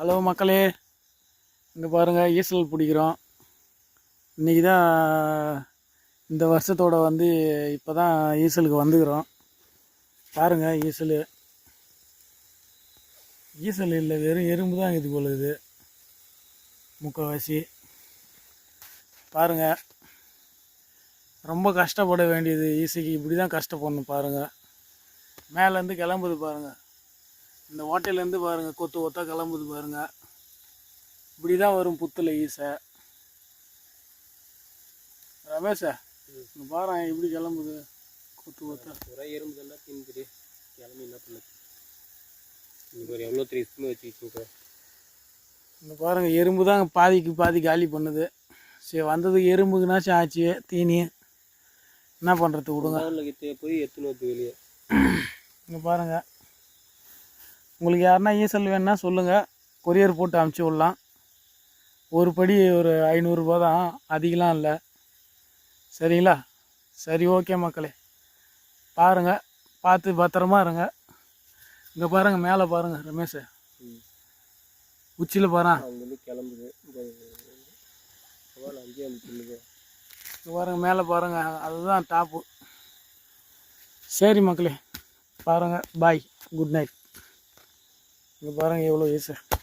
Hello மக்களே இங்கே பாருங்கள் ஈசல் பிடிக்கிறோம். இன்றைக்கி தான் இந்த வருஷத்தோட வந்து இப்போ தான் ஈசலுக்கு வந்துக்கிறோம். பாருங்கள் ஈசல். ஈசல் இல்லை வெறும் எறும்பு தான் இது போல இது முக்கால்வாசி. பாருங்கள் ரொம்ப கஷ்டப்பட வேண்டியது ஈசிக்கு இப்படி தான் கஷ்டப்படணும் பாருங்கள் மேலேருந்து கிளம்புது பாருங்கள் இந்த ஓட்டையிலேருந்து பாருங்கள் கொத்து கொத்தா கிளம்புது பாருங்கள் இப்படி தான் வரும் புத்தில் ஈசை. ரமேஷா இங்க பாரு எப்படி கிளம்புது கொத்து கொத்தா. ஒரே எறும்பு எல்லாம் தின்னுட்டு கிளம்பி என்ன பண்ணுது இங்கே ஒரு எவ்வளோ த்ரீ ஸ்பூன் வச்சுக்கிட்டு இந்த பாருங்க எறும்பு தான் பாதிக்கு பாதி காலி பண்ணுது. சரி வந்ததுக்கு எறும்புக்குனாச்சும் ஆச்சு தீனி. என்ன பண்ணுறது விடுங்க. போய் எத்துன்னு வந்து வெளியே. இங்கே பாருங்க. உங்களுக்கு யாருன்னா ஈசல் வேணுன்னா சொல்லுங்கள் கொரியர் போட்டு அமுச்சு விடலாம். ஒரு படி ஒரு ஐநூறுரூபா தான். அதிகலாம் இல்லை. சரிங்களா? சரி ஓகே மக்களே. பாருங்கள் பார்த்து பத்திரமா இருங்க. இங்கே பாருங்கள் மேலே பாருங்கள் ரமேஷ். உச்சியில் பாரு கிளம்புது. இங்கே பாருங்கள் மேலே பாருங்கள் அதுதான் டாப்பு. சரி மக்களே பாருங்கள் பாய். Good night. இங்கே பாருங்கள் எவ்வளோ ஈஸியாக